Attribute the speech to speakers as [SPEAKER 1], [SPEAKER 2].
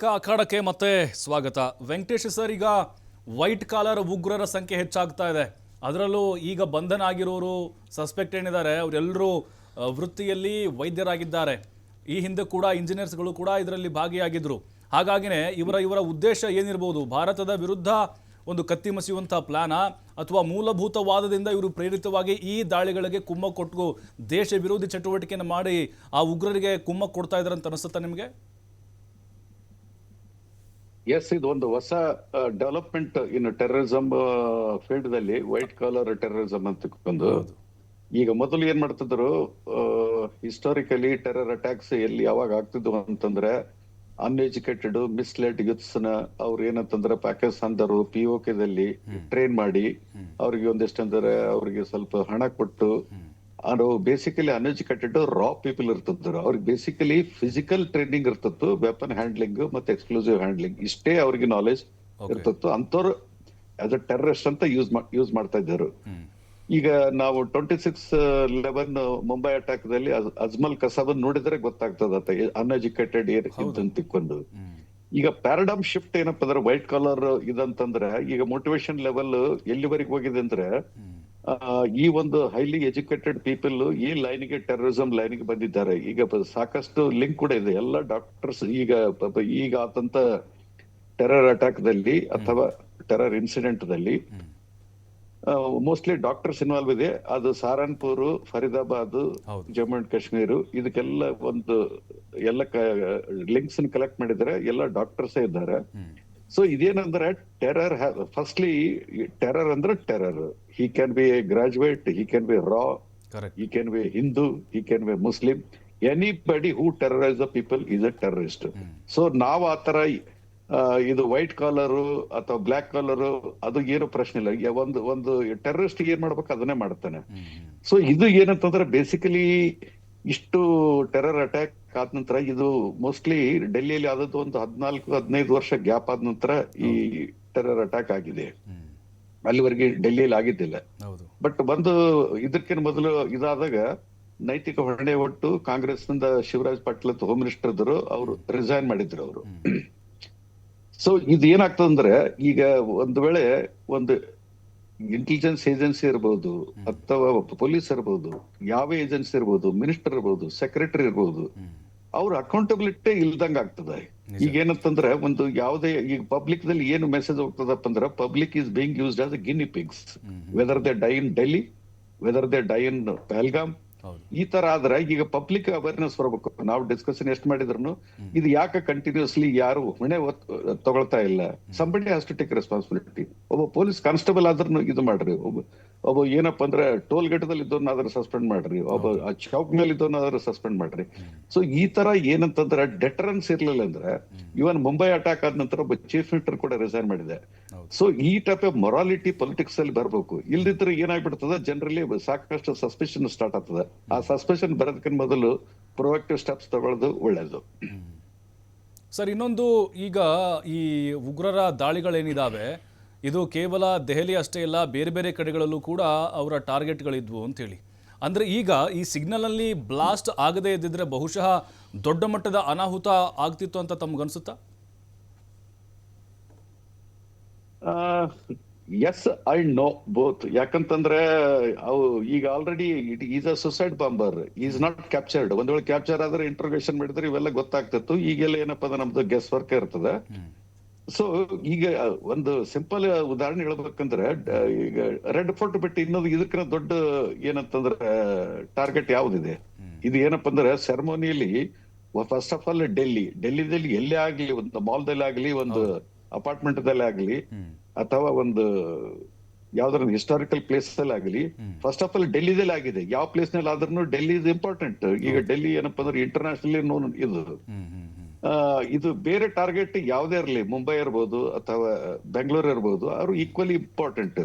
[SPEAKER 1] ಅಖಾಡಕ್ಕೆ ಮತ್ತೆ ಸ್ವಾಗತ. ವೆಂಕಟೇಶ್ ಸರ್, ಈಗ ವೈಟ್ ಕಾಲರ್ ಉಗ್ರರ ಸಂಖ್ಯೆ ಹೆಚ್ಚಾಗ್ತಾ ಇದೆ. ಅದರಲ್ಲೂ ಈಗ ಬಂಧನ ಆಗಿರೋರು ಸಸ್ಪೆಕ್ಟ್ ಏನಿದ್ದಾರೆ ಅವರೆಲ್ಲರೂ ವೃತ್ತಿಯಲ್ಲಿ ವೈದ್ಯರಾಗಿದ್ದಾರೆ. ಈ ಹಿಂದೆ ಕೂಡ ಇಂಜಿನಿಯರ್ಸ್ಗಳು ಕೂಡ ಇದರಲ್ಲಿ ಭಾಗಿಯಾಗಿದ್ರು. ಹಾಗಾಗಿನೇ ಇವರ ಇವರ ಉದ್ದೇಶ ಏನಿರ್ಬೋದು, ಭಾರತದ ವಿರುದ್ಧ ಒಂದು ಕತ್ತಿ ಮಸಿಯುವಂಥ ಪ್ಲಾನ, ಅಥವಾ ಮೂಲಭೂತವಾದದಿಂದ ಇವರು ಪ್ರೇರಿತವಾಗಿ ಈ ದಾಳಿಗಳಿಗೆ ಕುಮ್ಮ ಕೊಟ್ಟು ದೇಶ ವಿರೋಧಿ ಚಟುವಟಿಕೆಯನ್ನು ಮಾಡಿ ಆ ಉಗ್ರರಿಗೆ ಕುಮ್ಮ ಕೊಡ್ತಾ ಇದ್ದಾರೆ ಅಂತ ಅನಿಸುತ್ತಾ ನಿಮಗೆ?
[SPEAKER 2] ಎಸ್ ಇದು ಒಂದು ಹೊಸ ಡೆವಲಪ್ಮೆಂಟ್ ಇನ್ ಟೆರರಿಸಮ್ ಫೀಲ್ಡ್ ದಲ್ಲಿ ವೈಟ್ ಕಾಲರ್ ಟೆರರಿಸಮ್ ಅಂತ ಒಂದು ಈಗ ಮೊದಲು ಏನ್ ಮಾಡ್ತಿದ್ರು ಹಿಸ್ಟೋರಿಕಲಿ ಟೆರರ್ ಅಟ್ಯಾಕ್ಸ್ ಎಲ್ಲಿ ಯಾವಾಗ ಆಗ್ತಿದ್ವು ಅಂತಂದ್ರೆ ಅನ್ಎಜುಕೇಟೆಡ್ ಮಿಸ್ಲೆಡ್ ಯೂತ್ಸ್ನ ಅವ್ರು ಏನಂತಂದ್ರೆ ಪಾಕಿಸ್ತಾನದವರು ಪಿ ದಲ್ಲಿ ಟ್ರೈನ್ ಮಾಡಿ ಅವ್ರಿಗೆ ಒಂದಿಷ್ಟಂದ್ರೆ ಅವ್ರಿಗೆ ಸ್ವಲ್ಪ ಹಣ ಕೊಟ್ಟು ಅವರು ಬೇಸಿಕಲಿ ಅನ್ಎಜುಕೇಟೆಡ್ ರಾ ಪೀಪಲ್ ಇರ್ತಿದ್ರು ಅವ್ರಿಗೆ ಬೇಸಿಕಲಿ ಫಿಸಿಕಲ್ ಟ್ರೈನಿಂಗ್ ಇರ್ತಿತ್ತು ವೆಪನ್ ಹ್ಯಾಂಡ್ಲಿಂಗ್ ಮತ್ತೆ ಎಕ್ಸ್ಕ್ಲೂಸಿವ್ ಹ್ಯಾಂಡ್ಲಿಂಗ್ ಇಷ್ಟೇ ಅವ್ರಿಗೆ ನಾಲೆಜ್. ಇರ್ತಿತ್ತು. ಅಂತವ್ರು ಆಸ್ ಅ ಟೆರರಿಸ್ಟ್ ಅಂತ ಯೂಸ್ ಯೂಸ್ ಮಾಡ್ತಾ ಇದ್ದರು. ಈಗ ನಾವು twenty six eleven Mumbai attack ದಲ್ಲಿ ಅಜ್ಮಲ್ ಕಸಾಬ್ ನೋಡಿದ್ರೆ ಗೊತ್ತಾಗ್ತದ ಅನ್ಎಜುಕೇಟೆಡ್ ಅಂತ ತಿಕ್ಕೊಂಡು. ಈಗ ಪ್ಯಾರಡಮ್ ಶಿಫ್ಟ್ ಏನಪ್ಪ ಅಂದ್ರೆ ವೈಟ್ ಕಾಲರ್ ಇದಂತಂದ್ರೆ ಈಗ ಮೋಟಿವೇಶನ್ ಲೆವೆಲ್ ಎಲ್ಲಿವರೆಗೆ ಹೋಗಿದೆ ಅಂದ್ರೆ ಈ ಒಂದು ಹೈಲಿ ಎಜುಕೇಟೆಡ್ ಪೀಪಲ್ ಈ ಲೈನ್ಗೆ ಟೆರರಿಸಂ ಲೈನ್ಗೆ ಬಂದಿದ್ದಾರೆ. ಈಗ ಸಾಕಷ್ಟು ಲಿಂಕ್ ಕೂಡ ಇದೆ. ಎಲ್ಲ ಡಾಕ್ಟರ್ಸ್ ಈಗ ಈಗ ಆದಂತ ಟೆರರ್ ಅಟ್ಯಾಕ್ ದಲ್ಲಿ ಅಥವಾ ಟೆರರ್ ಇನ್ಸಿಡೆಂಟ್ ದಲ್ಲಿ ಮೋಸ್ಟ್ಲಿ ಡಾಕ್ಟರ್ಸ್ ಇನ್ವಾಲ್ವ್ ಇದೆ. ಅದು ಸಾರನ್ಪುರ್ ಫರೀದಾಬಾದ್ ಜಮ್ಮು ಅಂಡ್ ಕಾಶ್ಮೀರ್ ಇದಕ್ಕೆಲ್ಲ ಒಂದು ಎಲ್ಲ ಲಿಂಕ್ಸ್ ಕಲೆಕ್ಟ್ ಮಾಡಿದ್ರೆ ಎಲ್ಲ ಡಾಕ್ಟರ್ಸ್ ಇದ್ದಾರೆ. ಸೊ ಇದೇನಂದ್ರೆ ಟೆರರ್ ಫಸ್ಟ್ಲಿ ಟೆರರ್ ಅಂದ್ರೆ terror he can be a graduate he can be raw
[SPEAKER 1] he
[SPEAKER 2] can be Hindu he can be Muslim anybody who terrorise the people is a terrorist so ನಾವು ಆ ತರ ಇದು white collar ಅಥವಾ black collar ಅದು ಏನು ಪ್ರಶ್ನೆ ಇಲ್ಲ. ಒಂದು ಒಂದು ಟೆರರಿಸ್ಟ್ ಏನ್ ಮಾಡ್ಬೇಕು ಅದನ್ನೇ ಮಾಡ್ತಾನೆ. ಸೊ ಇದು ಏನಂತಂದ್ರೆ ಬೇಸಿಕಲಿ ಇಷ್ಟು ಟೆರರ್ ಅಟ್ಯಾಕ್ ಆದ ನಂತರ ಇದು ಮೋಸ್ಟ್ಲಿ ಡೆಲ್ಲಿಯಲ್ಲಿ ಆದದ್ದು ಒಂದು ಹದಿನಾಲ್ಕು ಹದಿನೈದು ವರ್ಷ ಗ್ಯಾಪ್ ಆದ ನಂತರ ಈ ಟೆರರ್ ಅಟ್ಯಾಕ್ ಆಗಿದೆ. ಅಲ್ಲಿವರೆಗೆ ಡೆಲ್ಲಿಯಲ್ಲಿ ಆಗಿದ್ದಿಲ್ಲ. ಬಟ್ ಬಂದು ಇದಕ್ಕಿಂತ ಮೊದಲು ಇದಾದಾಗ ನೈತಿಕ ಹೊಣೆ ಒಟ್ಟು ಕಾಂಗ್ರೆಸ್ನಿಂದ ಶಿವರಾಜ್ ಪಾಟೀಲ್ ಅಂತ ಹೋಮ್ ಮಿನಿಸ್ಟರ್ ಇದ್ರು ಅವರು ರಿಸೈನ್ ಮಾಡಿದ್ರು ಅವರು. ಸೊ ಇದು ಏನಾಗ್ತದಂದ್ರೆ ಈಗ ಒಂದು ವೇಳೆ ಒಂದು ಇಂಟೆಲಿಜೆನ್ಸ್ ಏಜೆನ್ಸಿ ಇರ್ಬೋದು ಅಥವಾ ಪೊಲೀಸ್ ಇರ್ಬೋದು ಯಾವ ಏಜೆನ್ಸಿ ಇರ್ಬೋದು ಮಿನಿಸ್ಟರ್ ಇರ್ಬೋದು ಸೆಕ್ರೆಟರಿ ಇರ್ಬೋದು ಅವ್ರ ಅಕೌಂಟಬಿಲಿಟಿ ಇಲ್ದಂಗ ಆಗ್ತದೆ. ಈಗ ಏನಂತಂದ್ರೆ ಒಂದು ಯಾವುದೇ ಈಗ ಪಬ್ಲಿಕ್ ದಲ್ಲಿ ಏನು ಮೆಸೇಜ್ ಹೋಗ್ತದಪ್ಪ ಅಂದ್ರೆ public is being used as guinea pigs whether they die in Delhi whether they die in Pahalgam ಈ ತರ ಆದ್ರೆ ಈಗ ಪಬ್ಲಿಕ್ ಅವೇರ್ನೆಸ್ ಬರಬೇಕು. ನಾವು ಡಿಸ್ಕಷನ್ ಎಷ್ಟು ಮಾಡಿದ್ರು ಇದು ಯಾಕೆ ಕಂಟಿನ್ಯೂಸ್ಲಿ ಯಾರು ಹೊಣೆ ತಗೊಳ್ತಾ ಇಲ್ಲ. ಸಂಬಂಧಿ ಹ್ಯಾಸ್ ಟು ಟೇಕ್ ರೆಸ್ಪಾನ್ಸಿಬಿಲಿಟಿ ಒಬ್ಬ ಪೊಲೀಸ್ ಕಾನ್ಸ್ಟೇಬಲ್ ಆದ್ರೂ ಇದು ಮಾಡ್ರಿ. ಒಬ್ಬ ಒಬ್ಬ ಏನಪ್ಪ ಅಂದ್ರೆ ಟೋಲ್ ಗೇಟ್ದಲ್ಲಿ ಇದ್ದವನ್ನಾದ್ರೂ ಸಸ್ಪೆಂಡ್ ಮಾಡ್ರಿ. ಒಬ್ಬ ಚೌಕ್ ಮೇಲೆ ಇದ್ದವನ್ನಾದ್ರೂ ಸಸ್ಪೆಂಡ್ ಮಾಡ್ರಿ. ಸೊ ಈ ತರ ಏನಂತಂದ್ರೆ ಡೆಟರೆನ್ಸ್ ಇರ್ಲಿಲ್ಲ ಅಂದ್ರೆ ಇವನ್ ಮುಂಬೈ ಅಟ್ಯಾಕ್ ಆದ ನಂತರ ಒಬ್ಬ ಚೀಫ್ ಮಿನಿಸ್ಟರ್ ಕೂಡ ರಿಸೈನ್ ಮಾಡಿದೆ. ಸೊ ಈ ಟೈಪ್ ಆಫ್ ಮೊರಾಲಿಟಿ ಪೊಲಿಟಿಕ್ಸ್ ಅಲ್ಲಿ ಬರಬೇಕು. ಇಲ್ದಿದ್ರೆ ಏನಾಗ್ಬಿಡ್ತದ? ಜನರಲ್ಲಿ ಸಾಕಷ್ಟು ಸಸ್ಪೆಷನ್ ಸ್ಟಾರ್ಟ್ ಆಗ್ತದೆ. ಆ ಸಸ್ಪೆಷನ್ ಬರೋದಕ್ಕಿಂತ ಮೊದಲು ಪ್ರೊಆಕ್ಟಿವ್ ಸ್ಟೆಪ್ಸ್ ತಗೊಳ್ಳೋದು ಒಳ್ಳೇದು.
[SPEAKER 1] ಸರ್ ಇನ್ನೊಂದು ಈಗ ಈ ಉಗ್ರರ ದಾಳಿಗಳೇನಿದಾವೆ ಇದು ಕೇವಲ ದೆಹಲಿ ಅಷ್ಟೇ ಇಲ್ಲ ಬೇರೆ ಬೇರೆ ಕಡೆಗಳಲ್ಲೂ ಕೂಡ ಅವರ ಟಾರ್ಗೆಟ್ಗಳಿದ್ವು ಅಂತೇಳಿ. ಅಂದರೆ ಈಗ ಈ ಸಿಗ್ನಲಲ್ಲಿ ಬ್ಲಾಸ್ಟ್ ಆಗದೇ ಇದ್ದಿದ್ರೆ ಬಹುಶಃ ದೊಡ್ಡ ಮಟ್ಟದ ಅನಾಹುತ ಆಗ್ತಿತ್ತು ಅಂತ ತಮ್ಗನ್ಸುತ್ತಾ
[SPEAKER 2] ಎಸ್ ಐ ನೋ ಬೋತ್ ಯಾಕಂತಂದ್ರೆ ಅವು ಈಗ already it is a suicide bomber is not captured ಒಂದ್ ವೇಳೆ ಕ್ಯಾಪ್ಚರ್ ಆದ್ರೆ ಇಂಟ್ರೋಗೇಷನ್ ಮಾಡಿದ್ರೆ ಇವೆಲ್ಲ ಗೊತ್ತಾಗ್ತಿತ್ತು. ಈಗೆಲ್ಲ ಏನಪ್ಪಾ ನಮ್ದು ಗೆಸ್ ವರ್ಕ್ ಇರ್ತದೆ ಸೊ ಈಗ ಒಂದು ಸಿಂಪಲ್ ಉದಾಹರಣೆ ಹೇಳ್ಬೇಕಂದ್ರೆ ಈಗ ರೆಡ್ ಫೋರ್ಟ್ ಬಿಟ್ಟು ಇನ್ನೊಂದು ಇದಕ್ಕಿಂತ ದೊಡ್ಡ ಏನಂತಂದ್ರೆ ಟಾರ್ಗೆಟ್ ಯಾವ್ದಿದೆ? ಇದು ಏನಪ್ಪಾ ಅಂದ್ರೆ ಸೆರೆಮೋನಿಯಲ್ಲಿ ಫಸ್ಟ್ ಆಫ್ ಆಲ್ ಡೆಲ್ಲಿ ಡೆಲ್ಲಿದಲ್ಲಿ ಎಲ್ಲೇ ಆಗ್ಲಿ ಒಂದು ಮಾಲ್ದಲ್ಲಿ ಆಗ್ಲಿ ಒಂದು ಅಪಾರ್ಟ್ಮೆಂಟ್ ದಲ್ಲಿ ಆಗ್ಲಿ ಅಥವಾ ಒಂದು ಯಾವ್ದಾರ ಹಿಸ್ಟಾರಿಕಲ್ ಪ್ಲೇಸ್ ಅಲ್ಲಿ ಆಗಲಿ ಫಸ್ಟ್ ಆಫ್ ಆಲ್ ಡೆಲ್ಲಿದಲ್ಲಿ ಆಗಿದೆ. ಯಾವ ಪ್ಲೇಸ್ನಲ್ಲಿ ಆದ್ರೂ ಡೆಲ್ಲಿ ಇಸ್ ಇಂಪಾರ್ಟೆಂಟ್ ಈಗ ಡೆಲ್ಲಿ ಏನಪ್ಪಾ ಅಂದ್ರೆ ಇಂಟರ್ನ್ಯಾಷನಲಿ ನೋನ್ ಇದು. ಇದು ಬೇರೆ ಟಾರ್ಗೆಟ್ ಯಾವ್ದೇ ಇರಲಿ ಮುಂಬೈ ಇರ್ಬೋದು ಅಥವಾ ಬೆಂಗಳೂರು ಇರ್ಬೋದು ಅವರು ಈಕ್ವಲಿ ಇಂಪಾರ್ಟೆಂಟ್